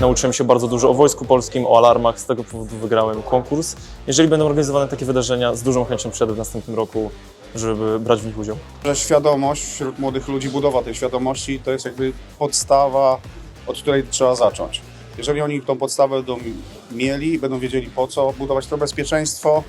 nauczyłem się bardzo dużo o Wojsku Polskim, o alarmach, z tego powodu wygrałem konkurs. Jeżeli będą organizowane takie wydarzenia, z dużą chęcią przyjadę w następnym roku, żeby brać w nich udział. Że świadomość wśród młodych ludzi, budowa tej świadomości to jest jakby podstawa, od której trzeba zacząć. Jeżeli oni tą podstawę będą mieli, będą wiedzieli po co budować to bezpieczeństwo,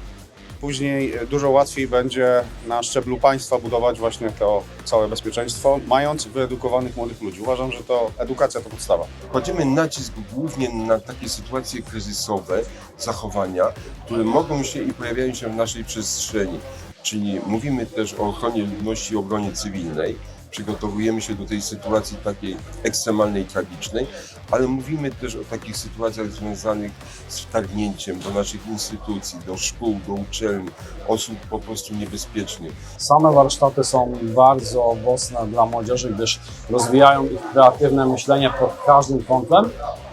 później e, dużo łatwiej będzie na szczeblu państwa budować właśnie to całe bezpieczeństwo, mając wyedukowanych młodych ludzi. Uważam, że to edukacja to podstawa. Kładziemy nacisk głównie na takie sytuacje kryzysowe, zachowania, które mogą się i pojawiają się w naszej przestrzeni. Czyli mówimy też o ochronie ludności i obronie cywilnej. Przygotowujemy się do tej sytuacji takiej ekstremalnej, tragicznej, ale mówimy też o takich sytuacjach związanych z wtargnięciem do naszych instytucji, do szkół, do uczelni, osób po prostu niebezpiecznych. Same warsztaty są bardzo owocne dla młodzieży, gdyż rozwijają ich kreatywne myślenie pod każdym kątem,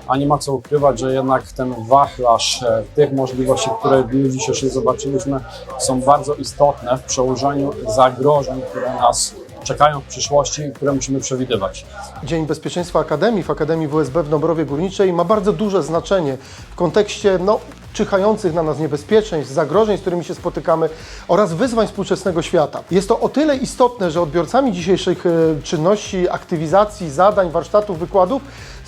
a nie ma co ukrywać, że jednak ten wachlarz e, tych możliwości, które w dniu dzisiejszym zobaczyliśmy, są bardzo istotne w przełożeniu zagrożeń, które nas czekają w przyszłości i które musimy przewidywać. Dzień Bezpieczeństwa Akademii w Akademii WSB w Dąbrowie Górniczej ma bardzo duże znaczenie w kontekście no, czyhających na nas niebezpieczeństw, zagrożeń, z którymi się spotykamy oraz wyzwań współczesnego świata. Jest to o tyle istotne, że odbiorcami dzisiejszych e, czynności, aktywizacji, zadań, warsztatów, wykładów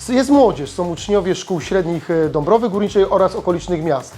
jest młodzież, są uczniowie szkół średnich e, Dąbrowy Górniczej oraz okolicznych miast.